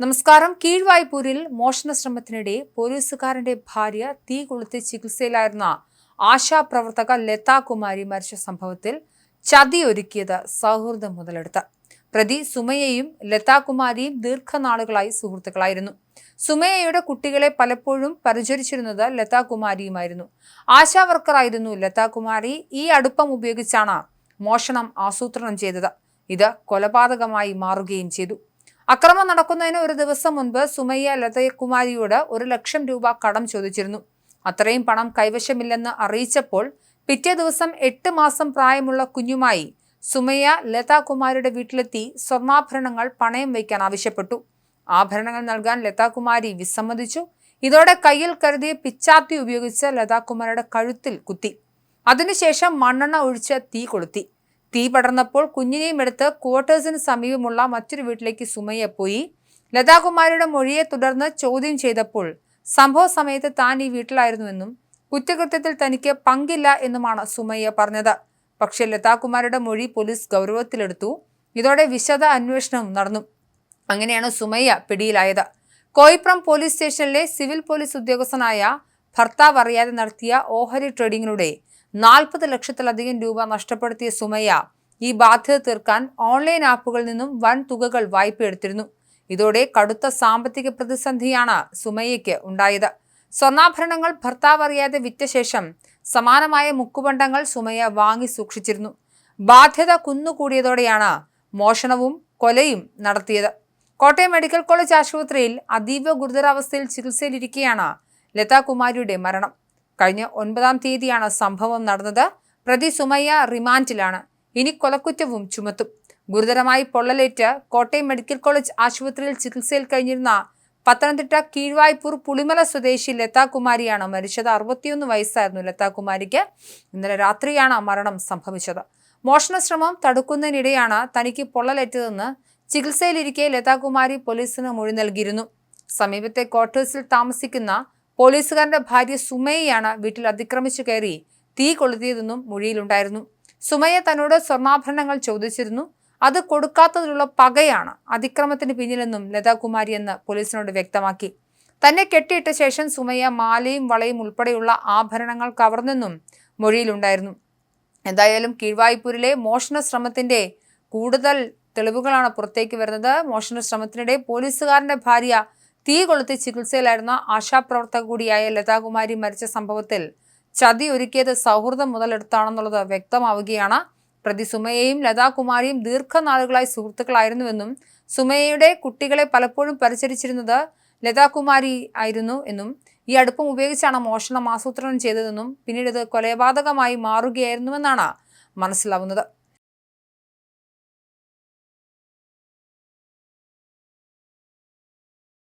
നമസ്കാരം. കീഴ്വായ്പൂരിൽ മോഷണ ശ്രമത്തിനിടെ പോലീസുകാരന്റെ ഭാര്യ തീ കൊളുത്തി ചികിത്സയിലായിരുന്ന ആശാപ്രവർത്തക ലതാ കുമാരി മരിച്ച സംഭവത്തിൽ ചതി ഒരുക്കിയത് സൗഹൃദം മുതലെടുത്ത്. പ്രതി സുമയയും ലതാ കുമാരിയും ദീർഘനാളുകളായി സുഹൃത്തുക്കളായിരുന്നു. സുമയയുടെ കുട്ടികളെ പലപ്പോഴും പരിചരിച്ചിരുന്നത് ലതാ കുമാരിയുമായിരുന്നു ആശാ വർക്കറായിരുന്നു ലതാ കുമാരി ഈ അടുപ്പം ഉപയോഗിച്ചാണ് മോഷണം ആസൂത്രണം ചെയ്തത്. ഇത് കൊലപാതകമായി മാറുകയും ചെയ്തു. അക്രമം നടക്കുന്നതിന് ഒരു ദിവസം മുൻപ് സുമയ്യ ലതകുമാരിയോട് ഒരു ലക്ഷം രൂപ കടം ചോദിച്ചിരുന്നു. അത്രയും പണം കൈവശമില്ലെന്ന് അറിയിച്ചപ്പോൾ പിറ്റേ ദിവസം എട്ട് മാസം പ്രായമുള്ള കുഞ്ഞുമായി സുമയ്യ ലതാകുമാരിയുടെ വീട്ടിലെത്തി സ്വർണാഭരണങ്ങൾ പണയം വയ്ക്കാൻ ആവശ്യപ്പെട്ടു. ആഭരണങ്ങൾ നൽകാൻ ലതാകുമാരി വിസമ്മതിച്ചു. ഇതോടെ കയ്യിൽ കരുതിയ പിച്ചാത്തി ഉപയോഗിച്ച് ലതാകുമാരിയുടെ കഴുത്തിൽ കുത്തി. അതിനുശേഷം മണ്ണെണ്ണ ഒഴിച്ച് തീ കൊളുത്തി. തീ പടർന്നപ്പോൾ കുഞ്ഞിനെയും എടുത്ത് ക്വാർട്ടേഴ്സിന് സമീപമുള്ള മറ്റൊരു വീട്ടിലേക്ക് സുമയ്യ പോയി. ലതാകുമാരിയുടെ മൊഴിയെ തുടർന്ന് ചോദ്യം ചെയ്തപ്പോൾ സംഭവ സമയത്ത് താൻ ഈ വീട്ടിലായിരുന്നുവെന്നും കുറ്റകൃത്യത്തിൽ തനിക്ക് പങ്കില്ല എന്നുമാണ് സുമയ്യ പറഞ്ഞത്. പക്ഷെ ലതാകുമാരിയുടെ മൊഴി പോലീസ് ഗൗരവത്തിലെടുത്തു. ഇതോടെ വിശദ അന്വേഷണവും നടന്നു. അങ്ങനെയാണ് സുമയ്യ പിടിയിലായത്. കോയിപ്രം പോലീസ് സ്റ്റേഷനിലെ സിവിൽ പോലീസ് ഉദ്യോഗസ്ഥനായ ഭർത്താവ് അറിയാതെ നടത്തിയ ഓഹരി ട്രേഡിങ്ങിലൂടെ നാൽപ്പത് ലക്ഷത്തിലധികം രൂപ നഷ്ടപ്പെടുത്തിയ സുമയ്യ ഈ ബാധ്യത തീർക്കാൻ ഓൺലൈൻ ആപ്പുകളിൽ നിന്നും വൻ തുകകൾ വായ്പ എടുത്തിരുന്നു. ഇതോടെ കടുത്ത സാമ്പത്തിക പ്രതിസന്ധിയാണ് സുമയ്യയ്ക്ക് ഉണ്ടായത്. സ്വർണാഭരണങ്ങൾ ഭർത്താവ് അറിയാതെ വിറ്റ ശേഷം സമാനമായ മുക്കുപണ്ടങ്ങൾ സുമയ്യ വാങ്ങി സൂക്ഷിച്ചിരുന്നു. ബാധ്യത കുന്നുകൂടിയതോടെയാണ് മോഷണവും കൊലയും നടത്തിയത്. കോട്ടയം മെഡിക്കൽ കോളേജ് ആശുപത്രിയിൽ അതീവ ഗുരുതരാവസ്ഥയിൽ ചികിത്സയിലിരിക്കെയാണ് ലതാകുമാരിയുടെ മരണം. കഴിഞ്ഞ ഒൻപതാം തീയതിയാണ് സംഭവം നടന്നത്. പ്രതി സുമയ്യ റിമാൻഡിലാണ്. ഇനി കൊലക്കുറ്റവും ചുമത്തും. ഗുരുതരമായി പൊള്ളലേറ്റ് കോട്ടയം മെഡിക്കൽ കോളേജ് ആശുപത്രിയിൽ ചികിത്സയിൽ കഴിഞ്ഞിരുന്ന പത്തനംതിട്ട കീഴ്വായ്പൂർ പുളിമല സ്വദേശി ലതാകുമാരിയാണ് മരിച്ചത്. അറുപത്തിയൊന്ന് വയസ്സായിരുന്നു ലതാകുമാരിക്ക്. ഇന്നലെ രാത്രിയാണ് മരണം സംഭവിച്ചത്. മോഷണശ്രമം തടുക്കുന്നതിനിടെയാണ് തനിക്ക് പൊള്ളലേറ്റതെന്ന് ചികിത്സയിലിരിക്കെ ലതാകുമാരി പോലീസിന് മൊഴി നൽകിയിരുന്നു. സമീപത്തെ ക്വാർട്ടേഴ്സിൽ താമസിക്കുന്ന പോലീസുകാരന്റെ ഭാര്യ സുമയയാണ് വീട്ടിൽ അതിക്രമിച്ചു കയറി തീ കൊളുത്തിയതെന്നും മൊഴിയിലുണ്ടായിരുന്നു. സുമയ തന്നോട് സ്വർണാഭരണങ്ങൾ ചോദിച്ചിരുന്നു. അത് കൊടുക്കാത്തതിലുള്ള പകയാണ് അതിക്രമത്തിന് പിന്നിലെന്നും ലതാകുമാരി എന്ന് പോലീസിനോട് വ്യക്തമാക്കി. തന്നെ കെട്ടിയിട്ട ശേഷം സുമയ്യ മാലയും വളയും ഉൾപ്പെടെയുള്ള ആഭരണങ്ങൾ കവർന്നെന്നും മൊഴിയിലുണ്ടായിരുന്നു. എന്തായാലും കീഴ്വായ്പൂരിലെ മോഷണ ശ്രമത്തിന്റെ കൂടുതൽ തെളിവുകളാണ് പുറത്തേക്ക് വരുന്നത്. മോഷണ ശ്രമത്തിനിടെ പോലീസുകാരന്റെ ഭാര്യ തീ കൊളുത്തി ചികിത്സയിലായിരുന്ന ആശാപ്രവർത്തക കൂടിയായ ലതാകുമാരി മരിച്ച സംഭവത്തിൽ ചതി ഒരുക്കിയത് സൗഹൃദം മുതലെടുത്താണെന്നുള്ളത് വ്യക്തമാവുകയാണ്. പ്രതി സുമയെയും ലതാകുമാരിയും ദീർഘനാളുകളായി സുഹൃത്തുക്കളായിരുന്നുവെന്നും സുമയയുടെ കുട്ടികളെ പലപ്പോഴും പരിചരിച്ചിരുന്നത് ലതാകുമാരി ആയിരുന്നു എന്നും ഈ അടുപ്പം ഉപയോഗിച്ചാണ് മോഷണം ആസൂത്രണം ചെയ്തതെന്നും പിന്നീട് ഇത് കൊലപാതകമായി മാറുകയായിരുന്നുവെന്നാണ് മനസ്സിലാവുന്നത്.